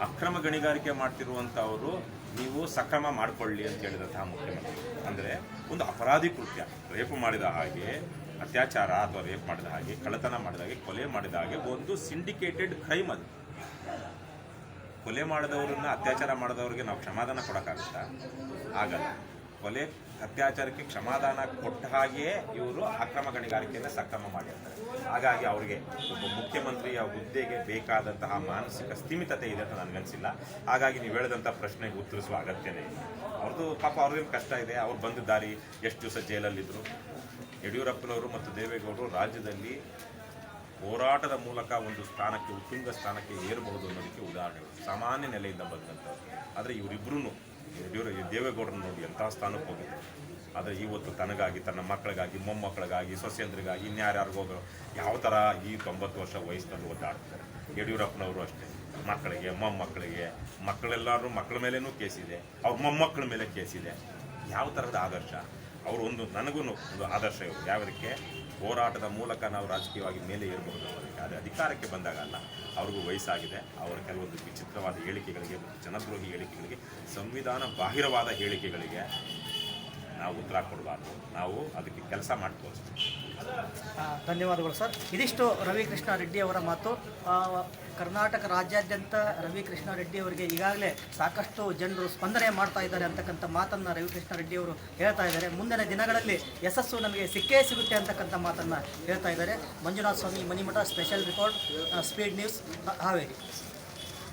ಅಕ್ರಮ ಗಣಿಗಾರಿಕೆ ಮಾಡ್ತಿರುವಂಥವರು ನೀವು ಸಕ್ರಮ ಮಾಡಿಕೊಳ್ಳಿ ಅಂತ ಹೇಳಿದಂತಹ ಮುಖ್ಯಮಂತ್ರಿ. ಅಂದರೆ ಒಂದು ಅಪರಾಧಿ ಕೃತ್ಯ. ರೇಪ್ ಮಾಡಿದ ಹಾಗೆ, ಅತ್ಯಾಚಾರ ಅಥವಾ ರೇಪ್ ಮಾಡಿದ ಹಾಗೆ, ಕಳ್ಳತನ ಮಾಡಿದ ಹಾಗೆ, ಕೊಲೆ ಮಾಡಿದ ಹಾಗೆ ಒಂದು ಸಿಂಡಿಕೇಟೆಡ್ ಕ್ರೈಮ್ ಅದು. ಕೊಲೆ ಮಾಡಿದವರನ್ನ, ಅತ್ಯಾಚಾರ ಮಾಡಿದವ್ರಿಗೆ ನಾವು ಕ್ಷಮಾದಾನ ಕೊಡೋಕ್ಕಾಗುತ್ತಾ? ಆಗಲ್ಲ. ಕೊಲೆ, ಅತ್ಯಾಚಾರಕ್ಕೆ ಕ್ಷಮಾದಾನ ಕೊಟ್ಟ ಹಾಗೆಯೇ ಇವರು ಅಕ್ರಮ ಗಣಿಗಾರಿಕೆಯನ್ನು ಸಕ್ರಮ ಮಾಡಿರ್ತಾರೆ. ಹಾಗಾಗಿ ಅವರಿಗೆ ಒಬ್ಬ ಮುಖ್ಯಮಂತ್ರಿಯ ಹುದ್ದೆಗೆ ಬೇಕಾದಂತಹ ಮಾನಸಿಕ ಸ್ಥಿಮಿತತೆ ಇದೆ ಅಂತ ನನಗನ್ಸಿಲ್ಲ ಹಾಗಾಗಿ ನೀವು ಹೇಳಿದಂಥ ಪ್ರಶ್ನೆಗೆ ಉತ್ತರಿಸುವ ಅಗತ್ಯನೇ ಇಲ್ಲ. ಅವ್ರದ್ದು ಪಾಪ ಅವ್ರಿಗೇನು ಕಷ್ಟ ಇದೆ, ಅವ್ರು ಬಂದ ದಾರಿ ಎಷ್ಟು ದಿವಸ ಜೈಲಲ್ಲಿದ್ದರು ಯಡಿಯೂರಪ್ಪನವರು ಮತ್ತು ದೇವೇಗೌಡರು ರಾಜ್ಯದಲ್ಲಿ ಹೋರಾಟದ ಮೂಲಕ ಒಂದು ಸ್ಥಾನಕ್ಕೆ, ಉತ್ತುಂಗ ಸ್ಥಾನಕ್ಕೆ ಏರಬಹುದು ಅನ್ನೋದಕ್ಕೆ ಉದಾಹರಣೆಗಳು. ಸಾಮಾನ್ಯ ನೆಲೆಯಿಂದ ಬಂದಂಥವ್ರು. ಆದರೆ ಇವರಿಬ್ಬರೂ ಯಡಿಯೂರ ದೇವೇಗೌಡರನ್ನ ನೋಡಿ ಎಂಥ ಸ್ಥಾನಕ್ಕೆ ಹೋಗಿದ್ರು. ಆದರೆ ಇವತ್ತು ತನಗಾಗಿ, ತನ್ನ ಮಕ್ಕಳಿಗಾಗಿ, ಮೊಮ್ಮಕ್ಕಳಿಗಾಗಿ, ಸೊಸೆಯಂದ್ರಿಗಾಗಿ ಇನ್ಯಾರ್ಯಾರಿಗೋ ಯಾವ ಥರ ಈ ತೊಂಬತ್ತು ವರ್ಷ ವಯಸ್ಸಿನಲ್ಲಿ ಒದ್ದಾಡ್ತಾರೆ ಯಡಿಯೂರಪ್ಪನವರು ಅಷ್ಟೇ. ಮಕ್ಕಳಿಗೆ, ಮೊಮ್ಮಕ್ಕಳಿಗೆ ಮಕ್ಕಳೆಲ್ಲರೂ ಮಕ್ಕಳ ಮೇಲೇನೂ ಕೇಸಿದೆ ಅವ್ರ ಮೊಮ್ಮಕ್ಕಳ ಮೇಲೆ ಕೇಸಿದೆ ಯಾವ ಥರದ ಆದರ್ಶ? ಅವರು ಒಂದು ನನಗೂ ಒಂದು ಆದರ್ಶ ಇವರು. ಯಾವುದಕ್ಕೆ? ಹೋರಾಟದ ಮೂಲಕ ನಾವು ರಾಜಕೀಯವಾಗಿ ಮೇಲೆ ಏರಬಹುದು ಅನ್ನೋದಕ್ಕೆ ಆದರೆ ಅಧಿಕಾರಕ್ಕೆ ಬಂದಾಗ ಅಲ್ಲ, ಅವ್ರಿಗೂ ವಯಸ್ಸಾಗಿದೆ. ಅವರ ಕೆಲವೊಂದು ವಿಚಿತ್ರವಾದ ಹೇಳಿಕೆಗಳಿಗೆ ಮತ್ತು ಜನದ್ರೋಹಿ ಹೇಳಿಕೆಗಳಿಗೆ, ಸಂವಿಧಾನ ಬಾಹಿರವಾದ ಹೇಳಿಕೆಗಳಿಗೆ ನಾವು ಉತ್ತರ ಕೊಡಬಾರ್ದು. ನಾವು ಅದಕ್ಕೆ ಕೆಲಸ ಮಾಡಿ ಧನ್ಯವಾದಗಳು ಸರ್. ಇದಿಷ್ಟು ರವಿಕೃಷ್ಣ ರೆಡ್ಡಿ ಅವರ ಮಾತು. ಕರ್ನಾಟಕ ರಾಜ್ಯಾದ್ಯಂತ ರವಿಕೃಷ್ಣ ರೆಡ್ಡಿ ಅವರಿಗೆ ಈಗಾಗಲೇ ಸಾಕಷ್ಟು ಜನರು ಸ್ಪಂದನೆ ಮಾಡ್ತಾ ಇದ್ದಾರೆ ಅಂತಕ್ಕಂಥ ಮಾತನ್ನು ರವಿಕೃಷ್ಣ ರೆಡ್ಡಿ ಅವರು ಹೇಳ್ತಾ ಇದ್ದಾರೆ. ಮುಂದಿನ ದಿನಗಳಲ್ಲಿ ಯಶಸ್ಸು ನಮಗೆ ಸಿಕ್ಕೇ ಸಿಗುತ್ತೆ ಅಂತಕ್ಕಂಥ ಮಾತನ್ನು ಹೇಳ್ತಾ ಇದ್ದಾರೆ. Manjunatha Swamy Manimath special report speed news Haveri.